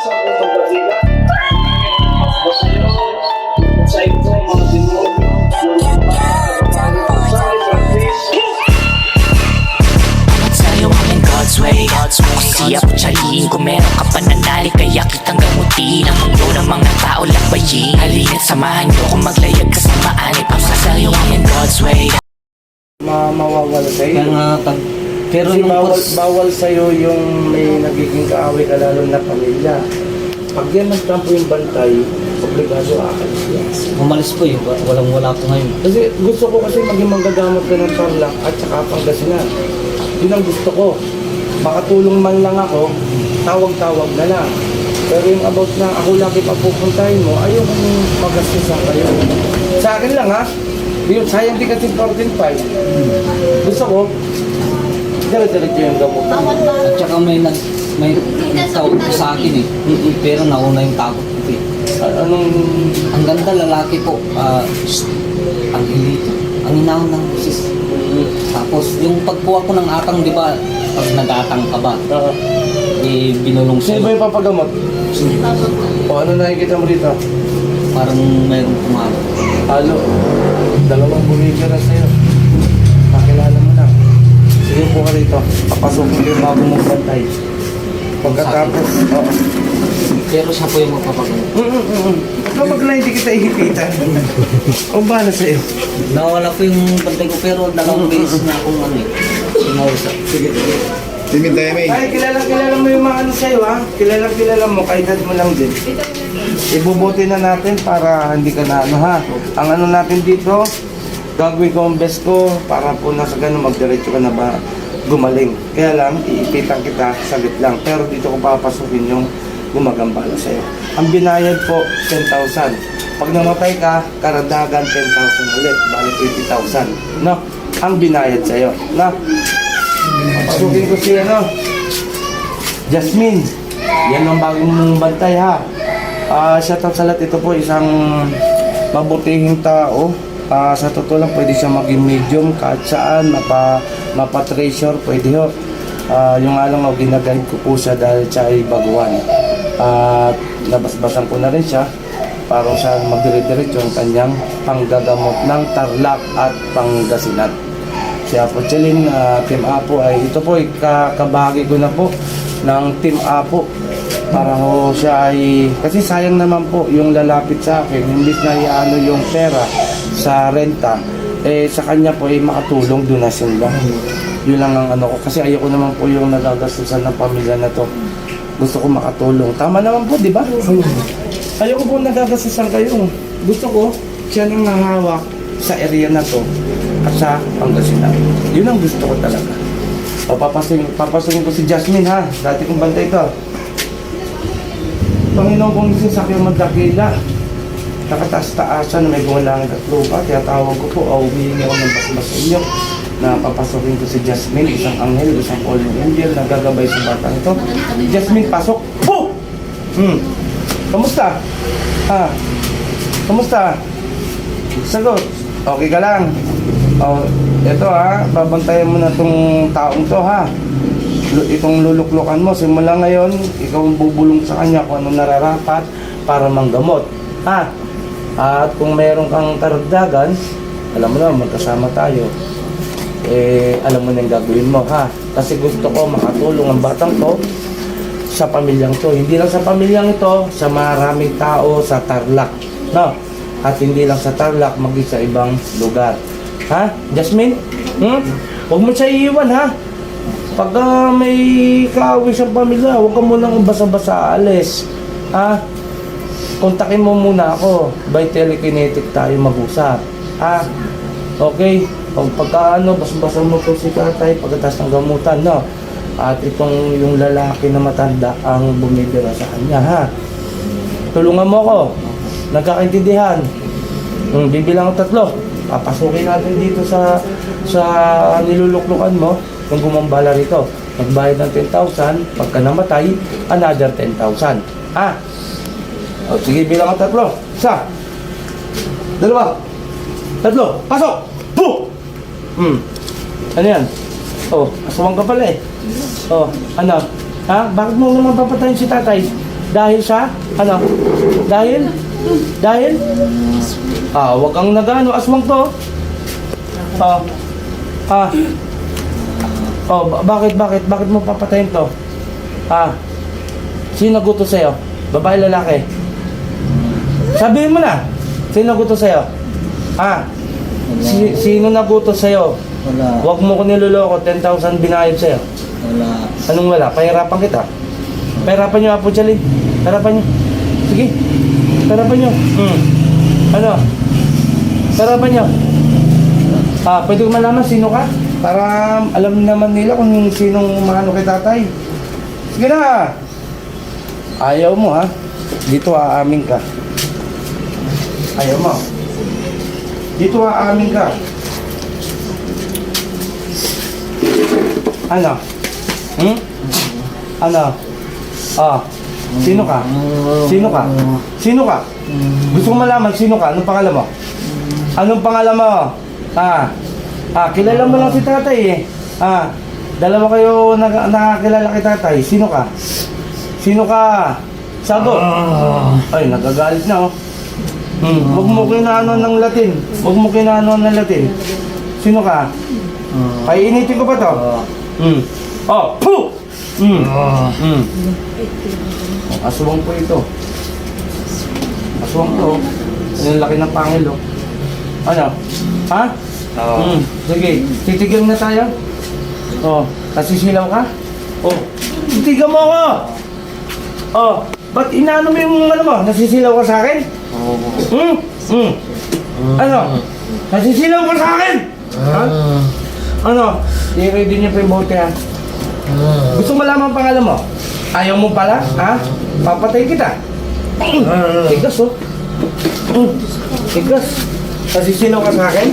sa unang batila. Basta nyo, sa ito, mga demonyo, yung mga sa Francis. Sa'yo I'm in God's way God's way Kasi ako tsaliin kung meron ka pananali Kaya kitang gamutin Ang mundo ng mga tao lakbayin Halina't samahan niyo kung maglayag kasamaan Ipasa sa'yo I'm in God's way Ma mawawala sa Kaya nga, tag, pero Kasi nung bawal, pos- bawal sa iyo yung may nagiging kaaway ka lalo na pamilya. Pag yan nagtampo yung bantay, obligado aalis yan. umalis po yun, walang wala po ngayon. Kasi gusto ko kasi maging manggagamot ka ng Tarlac at saka Pangasinan. Yun ang gusto ko. Makatulong man lang ako, tawag-tawag na lang. Pero yung about na ako lagi pa pupuntahin mo, ayaw kong magastusan kayo. Sa akin lang ha, yun, sayang di kasi 14.5. Gusto ko, dire-diretso yung gamot. At saka may nag, may nagtawag sa akin eh. Pero nauna yung takot ko eh. Anong, Ang ganda lalaki po, ah, ang hilito. Ang inaw ng sis. Tapos yung pagkuha ko ng atang, di ba, pag nag-atang ka ba, uh, eh binulong sino ba sa'yo. yung papagamot? O ano nakikita mo dito? Parang mayroong pumalo. Halo, dalawang bumibira sa'yo. Na. Sige po ka rito. Papasukin ko yung bago mong bantay. Pagkatapos, oo. Pero siya po yung magpapagamot. Mm mm mm. Huwag ka magla, hindi kita ihipitan. o bahala sa'yo. Nawala po yung bantay ko pero dalawang beses na akong ano eh. Sinausap. Sige, sige. Timin tayo, May. Ay, kilala kilala mo yung mga ano sa'yo ha. Kilala kilala mo, kahit edad mo lang din. Ibubuti na natin para hindi ka na ano ha. Ang ano natin dito, gagawin ko ang best ko para po nasa ganun magdiretso ka na ba gumaling. Kaya lang, iipitan kita saglit lang. Pero dito ko papasukin yung gumagambala sa'yo. Ang binayad po, 10,000. Pag namatay ka, karadagan 10,000 ulit. Balik 80,000. No? Ang binayad sa'yo. No? Papasukin ko si ano, Jasmine. Yan ang bagong bantay ha. Ah, shout out sa lahat. Ito po isang mabutihing tao. Ah, sa totoo lang, pwede siya maging medium kahit saan, mapa, mapa-treasure, pwede ho. Ah, yung nga lang, oh, ginaguide ko po siya dahil siya ay baguhan. At nabasbasan ko na rin siya para sa magdire-diretso ang kanyang panggagamot ng tarlak at panggasinan. Si Apo Chelin, uh, Team Apo ay ito po, kakabahagi ko na po ng Team Apo para ho siya ay kasi sayang naman po yung lalapit sa akin imbis na iano yung pera sa renta eh sa kanya po ay makatulong donasyon lang yun lang ang ano ko. Kasi ayoko naman po yung nagagastusan ng pamilya na to. Gusto ko makatulong. Tama naman po di ba? Ayoko po nagagastusan kayo. Gusto ko siya nang nahawak sa area na to at sa Pangasinan. Yun ang gusto ko talaga. O papasukin, papasukin ko si Jasmine ha? Dati kong bantay ito Panginoon kong isin sa aking magdakila nakataas-taasan na may bumalangin at lupa kaya tawag ko po o humihingi ako ng basbas sa inyo na papasukin ko si Jasmine, isang anghel, isang fallen angel na gagabay sa batang ito. Jasmine, pasok! Po! Hmm. Kamusta? Ha? Kamusta? Sagot. Okay ka lang. Oh, ito ha, babantayan mo na tong taong to ha. Itong luluklukan mo, simula ngayon, ikaw ang bubulong sa kanya kung anong nararapat para manggamot. Ha? At kung meron kang karagdagan, alam mo na, magkasama tayo. Eh, alam mo na yung gagawin mo, ha? Kasi gusto ko makatulong ang batang to sa pamilyang to. Hindi lang sa pamilyang ito, sa maraming tao sa Tarlac. No? At hindi lang sa Tarlac, maging sa ibang lugar. Ha? Jasmine? Hmm? Huwag mo siya iiwan, ha? Pagka may kaaway sa pamilya, huwag ka munang basa-basa alis. Ha? Kontakin mo muna ako. By telekinetic tayo mag-usap. Ha? Okay? O pagka ano, bas-basa mo to si tatay pagkatas ng gamutan, no? At itong yung lalaki na matanda ang bumibira sa kanya, ha? Tulungan mo ako. Nagkakaintindihan. Hmm, bibilang tatlo. Papasukin natin dito sa sa niluluklukan mo kung gumambala rito. Magbayad ng 10,000, pagka namatay, another 10,000. Ha? O, sige, bilang ang tatlo. Isa. Dalawa. Tatlo. Pasok! Puh! Hmm. Ano yan? Oh, aswang ka pala eh. Oh, ano? Ha? Bakit mo naman papatayin si tatay? Dahil sa, ano? Dahil? Dahil? Ah, wag kang nagano, aswang to. Ah. Ah. Oh, ba- bakit, bakit, bakit mo papatayin to? Ah. Sino naguto sa'yo? Babae, lalaki? Sabihin mo na. Sino naguto sa'yo? Ah. Si, sino naguto sa'yo? Wala. Huwag mo ko niloloko, 10,000 binayad sa'yo. Wala. Anong wala? Pahirapan kita. Pahirapan nyo, Apo Chalin. Pahirapan nyo. Sige. Pahirapan nyo. Hmm. Ano? Pahirapan nyo. Ah, pwede ko malaman sino ka? Para alam naman nila kung sinong maano kay tatay. Sige na. Ayaw mo ha. Dito aamin ka. Ayaw mo. Dito aamin ka. Ano? Hmm? Ano? Ah. Sino ka? Sino ka? Sino ka? Gusto ko malaman sino ka? Anong pangalan mo? Anong pangalan mo? Ah. Ah, kilala mo lang si tatay eh. Ah. Dalawa kayo nag nakakilala kay tatay. Sino ka? Sino ka? Sagot. Ay, nagagalit na oh. Hmm. Huwag mo kinano ng Latin. Huwag mo kinano ng Latin. Sino ka? Painitin ko ba to? Hmm. Oh, pu! Hmm. Hmm. Oh, aswang po ito. Aswang to. Ang laki ng pangil, oh. Ano? Ha? Hmm. Sige, titigil na tayo. Oh, nasisilaw ka? Oh, titigan mo ako! Oh, ba't inaano mo yung ano mo? Nasisilaw ka sa akin? Hmm? Hmm. Ano? Nasisilaw ka sa akin? Ha? Ano? I-ready niyo pa yung bote ha? Gusto mo malaman ang pangalan mo? Ayaw mo pala? Ha? Papatay kita. Tigas oh. Mm. Tigas. Nasisilaw ka sa akin?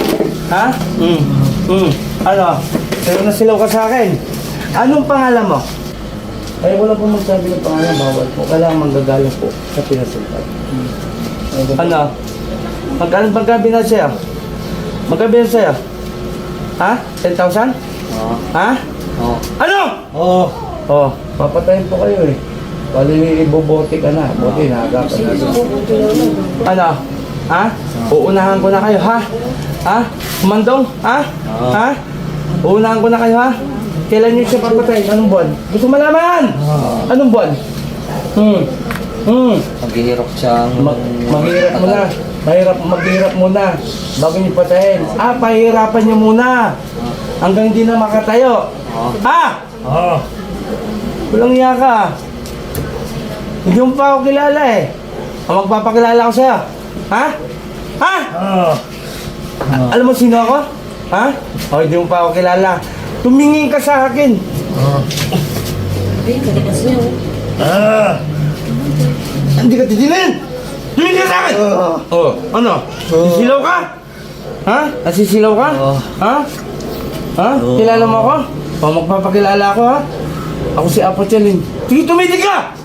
Ha? Mm. Mm. Ano? Pero nasilaw ka sa akin. Anong pangalan mo? Ay, wala po magsabi ng pangalan. Bawal po. Kailangan manggagaling po sa pinasultan. Ano? Magkano magkabi na siya? Magkabi na siya? Ha? 10,000? Ha? Oh. Ano? Oh. Oh, papatayin po kayo eh. Bali, ibobote ka na. Bote, naagapan na. Ano? Ha? Uunahan ko na kayo, ha? Ha? Kumandong? Ha? Ha? Uunahan ko na kayo, ha? Kailan nyo siya papatayin? Anong buwan? Gusto malaman! Anong buwan? Hmm. Hmm. Maghihirap siyang... Mag maghirap muna. Mahirap, maghirap muna. Bago niyo patayin. Ah, pahirapan niyo muna. Hanggang hindi na makatayo. Ha? Oh. Walang iya ka. Hindi mo pa ako kilala eh. Ang magpapakilala ko sa'yo. Ha? Ha? A- Alam mo sino ako? Ha? O, hindi mo pa ako kilala. Tumingin ka sa akin. Hindi ka titilin! Tumingin ka sa akin! Oh, ano? Sisilaw ka? Ha? Nasisilaw ka? Ha? Ha? Kilala mo ako? O, magpapakilala ako ha? Ako si Apo Chelin. Sige, tumitig ka!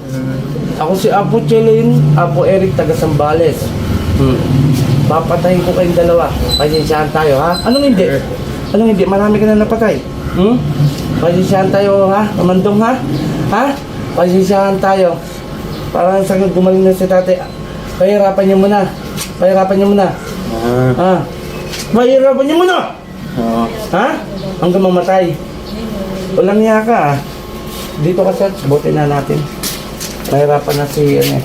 Ako si Apo Chelin, Apo Eric, taga Sambales. Hmm. Papatayin ko kayong dalawa. Pasensyahan tayo, ha? Anong hindi? Anong hindi? Marami ka na napatay. Hmm? Pasensyahan tayo, ha? Kamandong, ha? Ha? Pasensyahan tayo. Parang sa gumaling na si tatay. Pahirapan niyo muna. Pahirapan niyo muna. Ha? Pahirapan niyo muna! Oh. Ha? Hanggang mamatay. Walang niya ka, ha? Dito ka, sir. Buti na natin. Mahirapan na si, ano eh.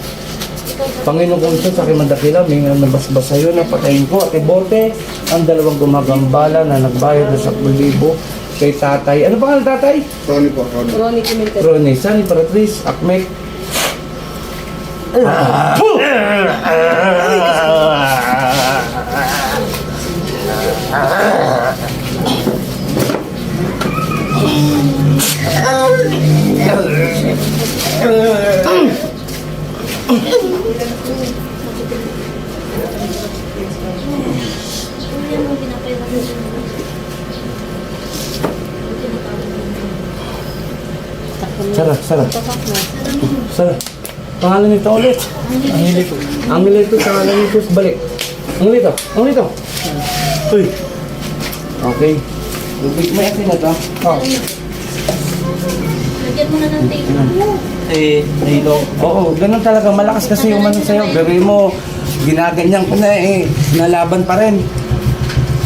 Panginoon Diyos, sa aking mandakila, may nabasbas sa'yo, napatayin ko at ibote ang dalawang gumagambala na nagbayad na sa libo kay tatay. Ano pangalan tatay? Ronnie po, Ronnie. Ronnie Pimentel. Ronnie, San Imperatriz, Akmek. Puh! Sara, Sara. Sara. Pangalan nito ulit. Angelito. Angelito, pangalan nito. Balik. Angelito. Angelito. Uy. Okay. May asin na to. Oh. Lagyan mo na ng tape. Eh, nahilo. Oo, ganun talaga. Malakas kasi yung ano sa'yo. Gawin mo, ginaganyan ko na eh. Nalaban pa rin.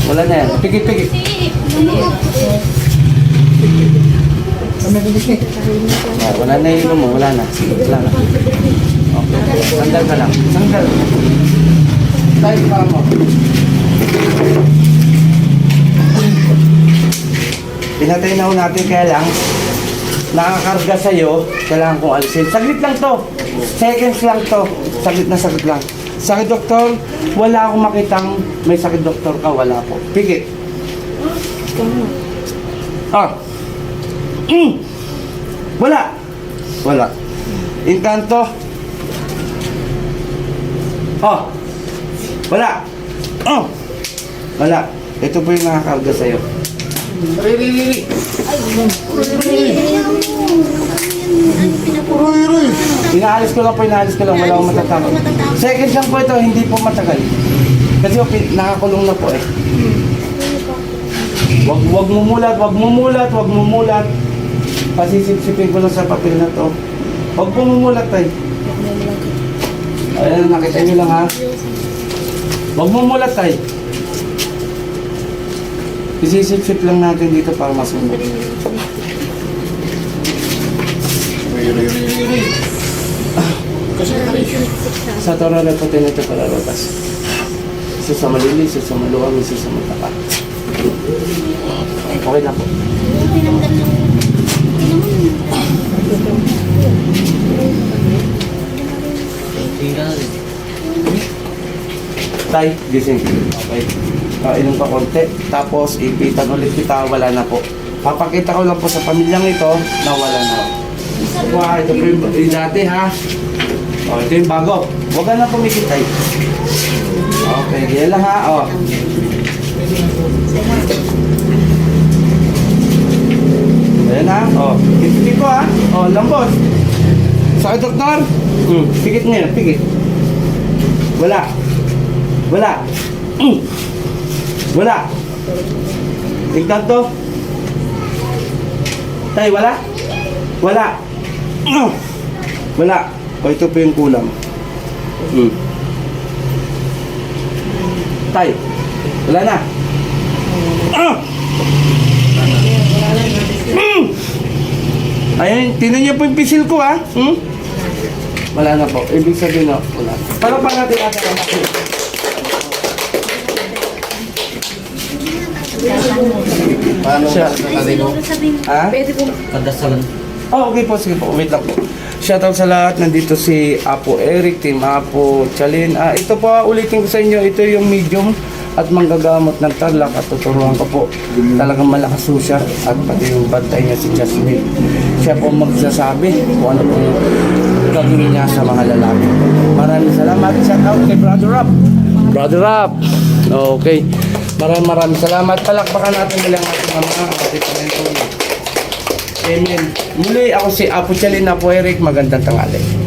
Wala na yan. Pigit, pigit. Tape. Ah, wala na yung mo. Wala na. Wala na. Okay. Sandal ka lang. Sandal. Tayo pa mo. Pinatay na ho natin kaya lang nakakarga sa'yo, kailangan kong alisin. Saglit lang to. Seconds lang to. Saglit na saglit lang. Sakit doktor, wala akong makitang may sakit doktor ka, wala po. Pigit. Ah. Mm. Wala. Wala. Inkanto. Oh. Wala. Oh. Wala. Ito po yung nakakarga sa'yo. Riri, riri. Inaalis ko lang po, inaalis ko lang. Wala akong matatapos. Second lang po ito, hindi po matagal. Kasi nakakulong na po eh. Wag, wag mumulat, wag mumulat, wag mumulat. Pasisipsipin ko lang sa papel na to. Wag po mumulat tayo. Ayan, nakita niyo lang ha. Wag mumulat tayo. Isisipsip lang natin dito para masunod. Sa toro na po tinito para rotas. Isa sa malili, isa sa maluwang, isa sa mataka. Okay na po. Na rin. Tay, gising. Okay. Uh, inom ka konti. Tapos, ipitan ulit kita. Wala na po. Papakita ko lang po sa pamilyang ito na wala na. Wow, ito po yung, dati ha. O, ito yung bago. Huwag ka na pumikit tay. Okay, yan lang ha. O. Ayan ha. O, pikit ko ha. O, lambot. Sakit doktor? Hmm, pikit niya. Pikit. Wala. Wala. Mm. Wala. Tingnan to. Tay, wala? Wala. Mm. Wala. O, ito po yung kulam. Mm. Tay, wala na. Ah! Mm. Ayun, tinan niyo po yung pisil ko ha. Hmm? Wala na po. Ibig sabihin na, wala. Para pa natin natin ang natin. Paano Siya. Ha? Padasalan. Oh, okay po. Sige po. Wait lang po. Shoutout sa lahat. Nandito si Apo Eric, Team Apo Chalin. Ah, ito po, ah, ulitin ko sa inyo. Ito yung medium at manggagamot ng tarlac at tuturuan ko po. Talagang malakas po siya at pati yung bantay niya si Jasmine. Siya po magsasabi kung ano po gagawin niya sa mga lalaki. Maraming salamat. Shoutout kay Brother Rob. Brother Rob. Okay. Maraming maraming salamat. Palakpakan natin nila ang ating mga kapitamentos. Amen. Muli ako si Apo Chalina po Eric. Magandang tanghali.